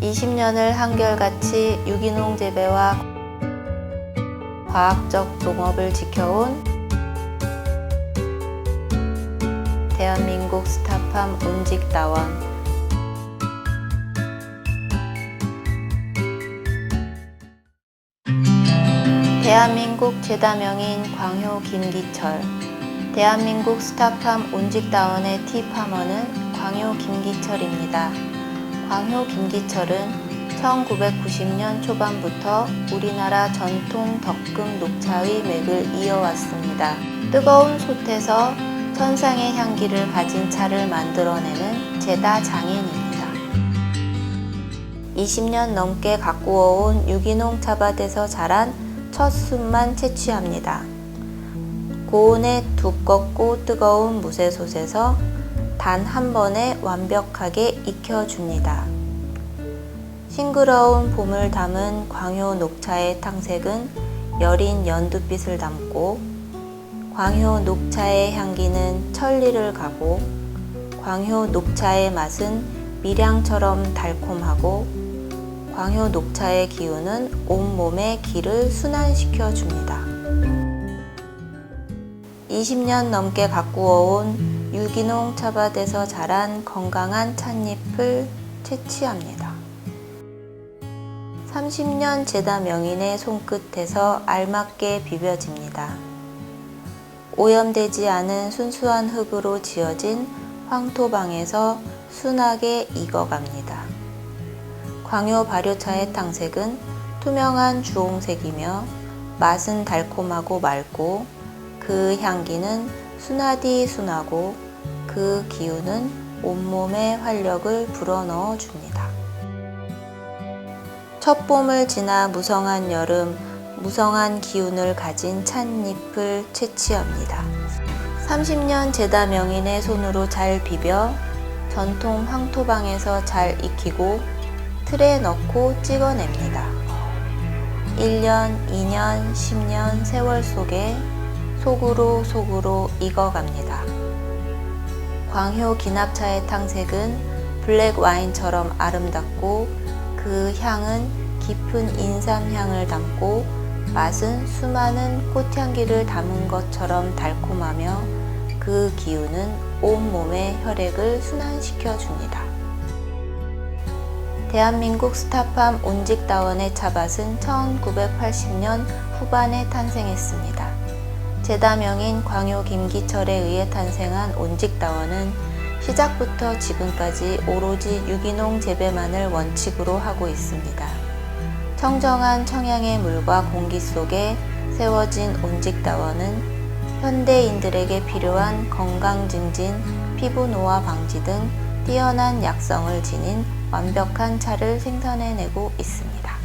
20년을 한결같이 유기농 재배와 과학적 농업을 지켜온 대한민국 스타팜 운직다원 대한민국 제다명인 광효 김기철 대한민국 스타팜 운직다원의 티파머는 광효 김기철입니다. 광효 김기철은 1990년 초반부터 우리나라 전통 덕금 녹차의 맥을 이어왔습니다. 뜨거운 솥에서 천상의 향기를 가진 차를 만들어내는 제다 장인입니다. 20년 넘게 가꾸어온 유기농 차밭에서 자란 첫 순만 채취합니다. 고온의 두껍고 뜨거운 무쇠솥에서 단 한 번에 완벽하게 익혀줍니다. 싱그러운 봄을 담은 광효 녹차의 탕색은 여린 연두빛을 담고 광효 녹차의 향기는 천리를 가고 광효 녹차의 맛은 밀향처럼 달콤하고 광효 녹차의 기운은 온몸의 기를 순환시켜 줍니다. 20년 넘게 가꾸어온 유기농 차밭에서 자란 건강한 찻잎을 채취합니다. 30년 제다 명인의 손끝에서 알맞게 비벼집니다. 오염되지 않은 순수한 흙으로 지어진 황토방에서 순하게 익어갑니다. 광효 발효차의 탕색은 투명한 주홍색이며 맛은 달콤하고 맑고 그 향기는 순하디 순하고 그 기운은 온몸에 활력을 불어넣어 줍니다. 첫 봄을 지나 무성한 여름, 무성한 기운을 가진 찻잎을 채취합니다. 30년 제다 명인의 손으로 잘 비벼 전통 황토방에서 잘 익히고 틀에 넣고 찍어냅니다. 1년, 2년, 10년 세월 속에 속으로 속으로 익어갑니다. 광효 기납차의 탕색은 블랙 와인처럼 아름답고 그 향은 깊은 인삼향을 담고 맛은 수많은 꽃향기를 담은 것처럼 달콤하며 그 기운은 온몸의 혈액을 순환시켜 줍니다. 대한민국 스타팜 온직다원의 차밭은 1980년 후반에 탄생했습니다. 제다명인 광효 김기철에 의해 탄생한 온직다원은 시작부터 지금까지 오로지 유기농 재배만을 원칙으로 하고 있습니다. 청정한 청양의 물과 공기 속에 세워진 온직다원은 현대인들에게 필요한 건강 증진, 피부 노화 방지 등 뛰어난 약성을 지닌 완벽한 차를 생산해내고 있습니다.